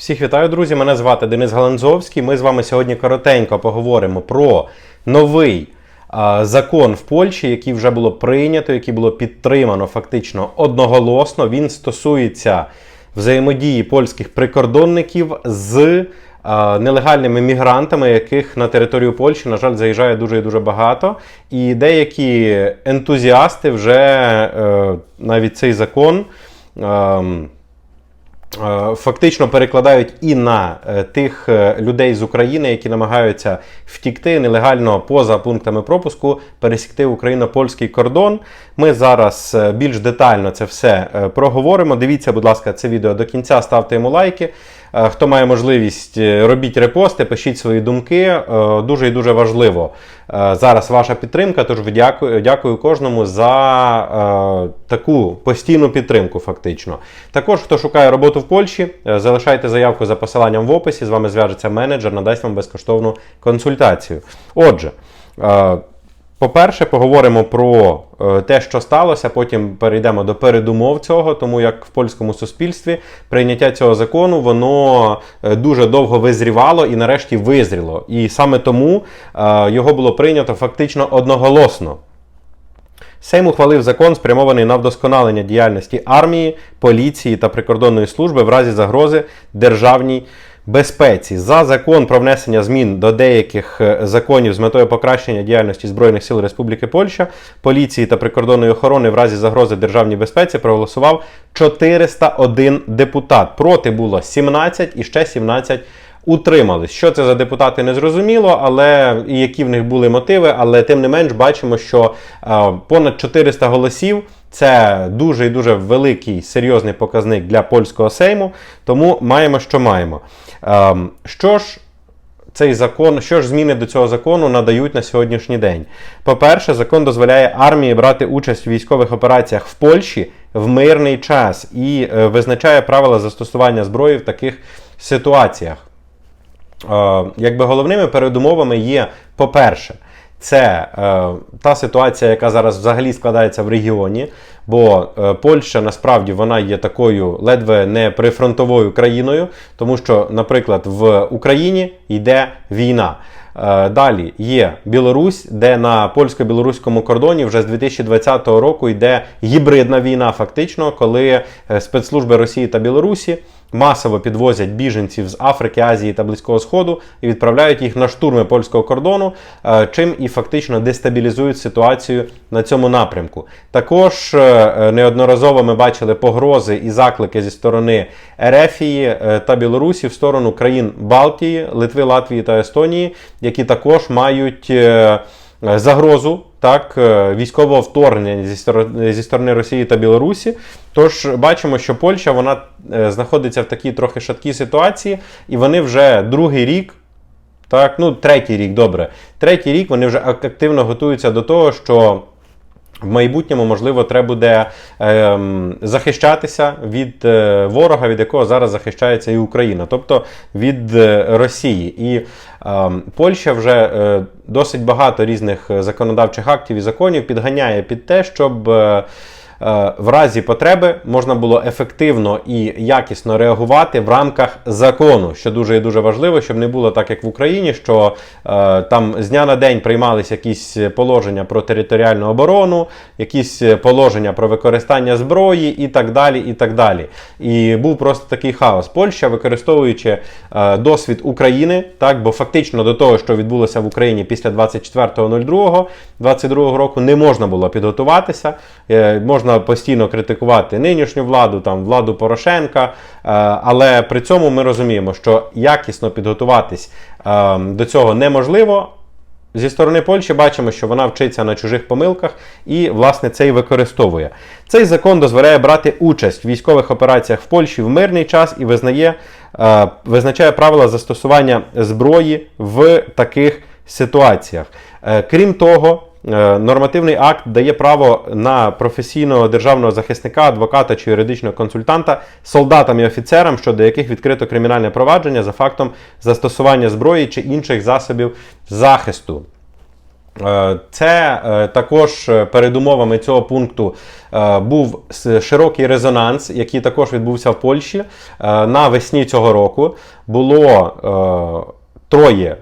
Всіх вітаю, друзі! Мене звати Денис Галанзовський. Ми з вами сьогодні коротенько поговоримо про новий а, закон в Польщі, який вже було прийнято, який було підтримано фактично одноголосно. Він стосується взаємодії польських прикордонників з а, нелегальними мігрантами, яких на територію Польщі, на жаль, заїжджає дуже і дуже багато. І деякі ентузіасти вже е, навіть цей закон. Е, фактично перекладають і на е, тих е, людей з України, які намагаються втікти нелегально поза пунктами пропуску, пересікти україно-польський кордон. Ми зараз е, більш детально це все е, проговоримо. Дивіться, будь ласка, це відео до кінця, ставте йому лайки. Е, Хто має можливість, е, робіть репости, пишіть свої думки. Е, Дуже і дуже важливо зараз ваша підтримка. Тож дякую, дякую кожному за таку постійну підтримку, фактично. Також, хто шукає роботу в Польщі, залишайте заявку за посиланням в описі. З вами зв'яжеться менеджер, надасть вам безкоштовну консультацію. Отже. По-перше, поговоримо про е, те, що сталося. Потім перейдемо до передумов цього, тому як в польському суспільстві прийняття цього закону воно е, дуже довго визрівало і нарешті визріло. І саме тому е, його було прийнято фактично одноголосно. Сейм ухвалив закон, спрямований на вдосконалення діяльності армії, поліції та прикордонної служби в разі загрози державній безпеці. За закон про внесення змін до деяких е, законів з метою покращення діяльності Збройних сил Республіки Польща, поліції та прикордонної охорони в разі загрози державній безпеці проголосував 401 депутат. Проти було 17 і ще 17 утримались. Що це за депутати, не зрозуміло, але і які в них були мотиви, але тим не менш бачимо, що е, понад 400 голосів. Це дуже і дуже великий серйозний показник для польського сейму, тому маємо, що маємо. Ем, що ж цей закон, що ж зміни до цього закону надають на сьогоднішній день? По-перше, закон дозволяє армії брати участь у військових операціях в Польщі в мирний час і е, визначає правила застосування зброї в таких ситуаціях. Е, якби головними передумовами є, по-перше, це е, та ситуація, яка зараз взагалі складається в регіоні, бо е, Польща насправді вона є такою ледве не прифронтовою країною, тому що, наприклад, в Україні йде війна. Е, Далі є Білорусь, де на польсько-білоруському кордоні вже з 2020 року йде гібридна війна, фактично, коли е, спецслужби Росії та Білорусі масово підвозять біженців з Африки, Азії та Близького Сходу і відправляють їх на штурми польського кордону, е, чим і фактично дестабілізують ситуацію на цьому напрямку. Також е, неодноразово ми бачили погрози і заклики зі сторони Ерефії е, та Білорусі в сторону країн Балтії, Литви, Латвії та Естонії, які також мають е, загрозу так, е, військового вторгнення зі сторони, зі сторони Росії та Білорусі. Тож бачимо, що Польща вона е, знаходиться в такій трохи шаткій ситуації, і вони вже другий рік. Так, ну третій рік, добре. Третій рік вони вже активно готуються до того, що в майбутньому, можливо, треба буде ем, захищатися від е, ворога, від якого зараз захищається і Україна, тобто від е, Росії. І ем, Польща вже е, досить багато різних е, законодавчих актів і законів підганяє під те, щоб. е, е, в разі потреби можна було ефективно і якісно реагувати в рамках закону, що дуже і дуже важливо, щоб не було так, як в Україні, що е, там з дня на день приймались якісь положення про територіальну оборону, якісь положення про використання зброї і так далі. І так далі. І був просто такий хаос. Польща, використовуючи е, досвід України, так, бо фактично до того, що відбулося в Україні після 24.02.22 року, не можна було підготуватися. Е, можна постійно критикувати нинішню владу, там владу Порошенка, е, але при цьому ми розуміємо, що якісно підготуватись е, до цього неможливо. Зі сторони Польщі бачимо, що вона вчиться на чужих помилках і, власне, це і використовує. Цей закон дозволяє брати участь в військових операціях в Польщі в мирний час і визнає, е, визначає правила застосування зброї в таких ситуаціях. Крім того, Нормативний акт дає право на професійного державного захисника, адвоката чи юридичного консультанта солдатам і офіцерам, щодо яких відкрито кримінальне провадження за фактом застосування зброї чи інших засобів захисту. Е, Це е, також е, перед умовами цього пункту е, був широкий резонанс, який також відбувся в Польщі. Е, Навесні цього року було е, троє.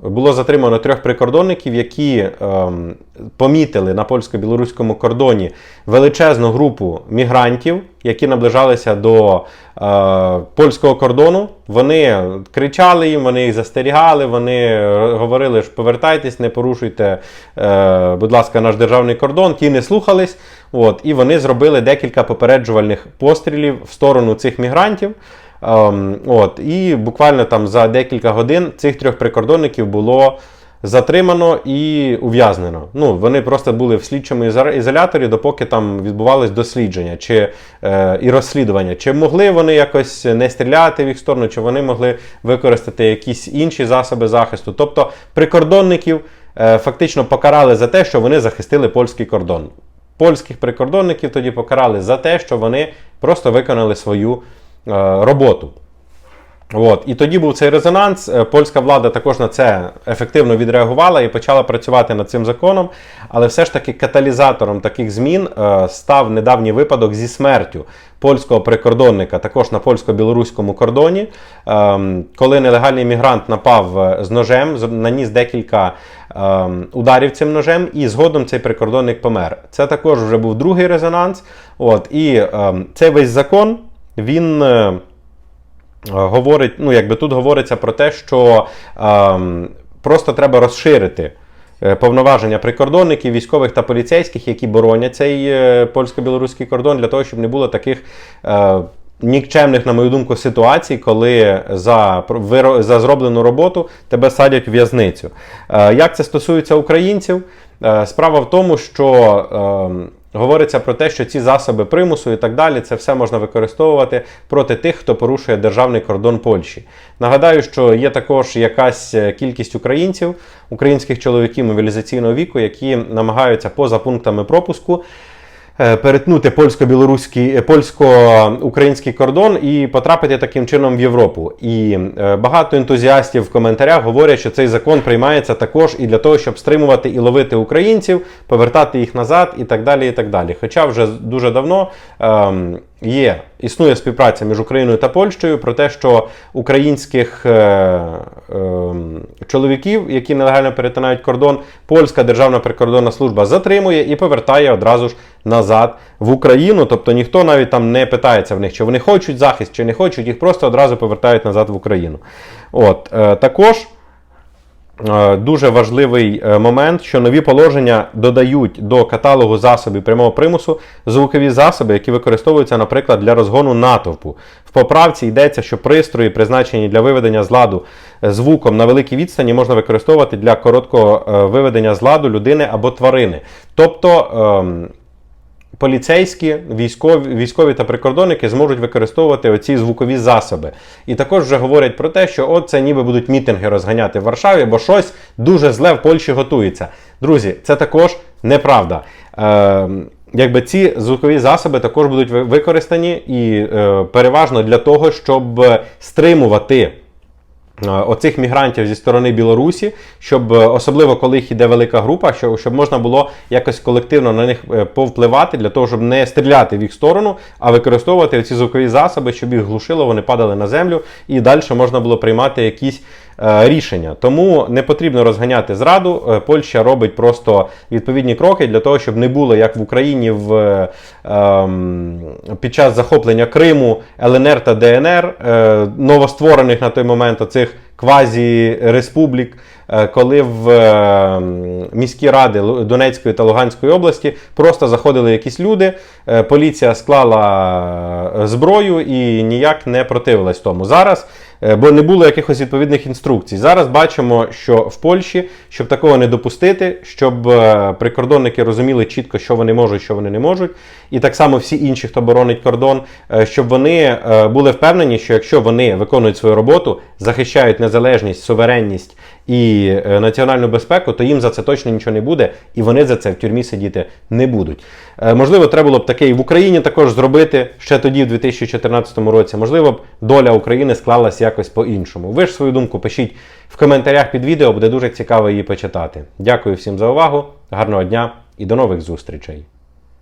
Було затримано трьох прикордонників, які ем, помітили на польсько-білоруському кордоні величезну групу мігрантів, які наближалися до е, польського кордону. Вони кричали їм, вони їх застерігали, вони е, говорили, що повертайтесь, не порушуйте, е, будь ласка, наш державний кордон. Ті не слухались. От, і вони зробили декілька попереджувальних пострілів в сторону цих мігрантів. Ем, от, і буквально там за декілька годин цих трьох прикордонників було затримано і ув'язнено. Ну, вони просто були в слідчому ізо- ізоляторі, допоки там відбувалось дослідження чи, е, і розслідування. Чи могли вони якось не стріляти в їх сторону, чи вони могли використати якісь інші засоби захисту. Тобто прикордонників е, фактично покарали за те, що вони захистили польський кордон. Польських прикордонників тоді покарали за те, що вони просто виконали свою роботу. От. І тоді був цей резонанс. Е, Польська влада також на це ефективно відреагувала і почала працювати над цим законом. Але все ж таки каталізатором таких змін е, став недавній випадок зі смертю польського прикордонника, також на польсько-білоруському кордоні, ем, коли нелегальний мігрант напав е, з ножем, наніс декілька ем, ударів цим ножем, і згодом цей прикордонник помер. Це також вже був другий резонанс. От, і ем, цей весь закон він. е, Е, говорить, ну якби тут говориться про те, що ем, просто треба розширити е, повноваження прикордонників, військових та поліцейських, які боронять цей е, польсько-білоруський кордон, для того, щоб не було таких. Е, Нікчемних, на мою думку, ситуацій, коли за, за зроблену роботу тебе садять у в'язницю. Е, Як це стосується українців? Е, Справа в тому, що ем, Говориться про те, що ці засоби примусу і так далі, це все можна використовувати проти тих, хто порушує державний кордон Польщі. Нагадаю, що є також якась е, кількість українців, українських чоловіків мобілізаційного віку, які намагаються поза пунктами пропуску перетнути польсько-білоруський, е, польсько-український кордон і потрапити таким чином в Європу. І е, багато ентузіастів в коментарях говорять, що цей закон приймається також і для того, щоб стримувати і ловити українців, повертати їх назад і так далі. і так далі. Хоча вже дуже давно ем, є, існує співпраця між Україною та Польщею про те, що українських е, чоловіків, які нелегально перетинають кордон, польська державна прикордонна служба затримує і повертає одразу ж назад в Україну. Тобто ніхто навіть там не питається в них, чи вони хочуть захист, чи не хочуть, їх просто одразу повертають назад в Україну. От е, також. Е, Дуже важливий е, момент, що нові положення додають до каталогу засобів прямого примусу звукові засоби, які використовуються, наприклад, для розгону натовпу. В поправці йдеться, що пристрої, призначені для виведення з ладу е, звуком на великій відстані, можна використовувати для короткого виведення з ладу людини або тварини. Тобто. Поліцейські, військові, військові та прикордонники зможуть використовувати оці звукові засоби. І також вже говорять про те, що от це ніби будуть мітинги розганяти в Варшаві, бо щось дуже зле в Польщі готується. Друзі, це також неправда. Е, якби ці звукові засоби також будуть використані і е, переважно для того, щоб стримувати. Е, Оцих мігрантів зі сторони Білорусі, щоб е, особливо коли їх іде велика група, щоб, щоб можна було якось колективно на них е, повпливати для того, щоб не стріляти в їх сторону, а використовувати ці звукові засоби, щоб їх глушило, вони падали на землю, і далі можна було приймати якісь рішення. Тому не потрібно розганяти зраду. Е, Польща робить просто відповідні кроки для того, щоб не було як в Україні в, е, ем, під час захоплення Криму, ЛНР та ДНР, е, новостворених на той момент оцих квазі-республік, е, коли в е, міські ради Донецької та Луганської області просто заходили якісь люди, е, поліція склала е, зброю і ніяк не противилась тому. Зараз е, бо не було якихось відповідних інструкцій. Зараз бачимо, що в Польщі, щоб такого не допустити, щоб е, прикордонники розуміли чітко, що вони можуть, що вони не можуть, і так само всі інші, хто боронить кордон, е, щоб вони е, були впевнені, що якщо вони виконують свою роботу, захищають незалежність, суверенність і е, національну безпеку, то їм за це точно нічого не буде, і вони за це в тюрмі сидіти не будуть. Е, можливо, треба було б таке і в Україні також зробити ще тоді, в 2014 році. Можливо б доля України склалась якось по-іншому. Ви ж свою думку пишіть в коментарях під відео, буде дуже цікаво її почитати. Дякую всім за увагу, гарного дня і до нових зустрічей!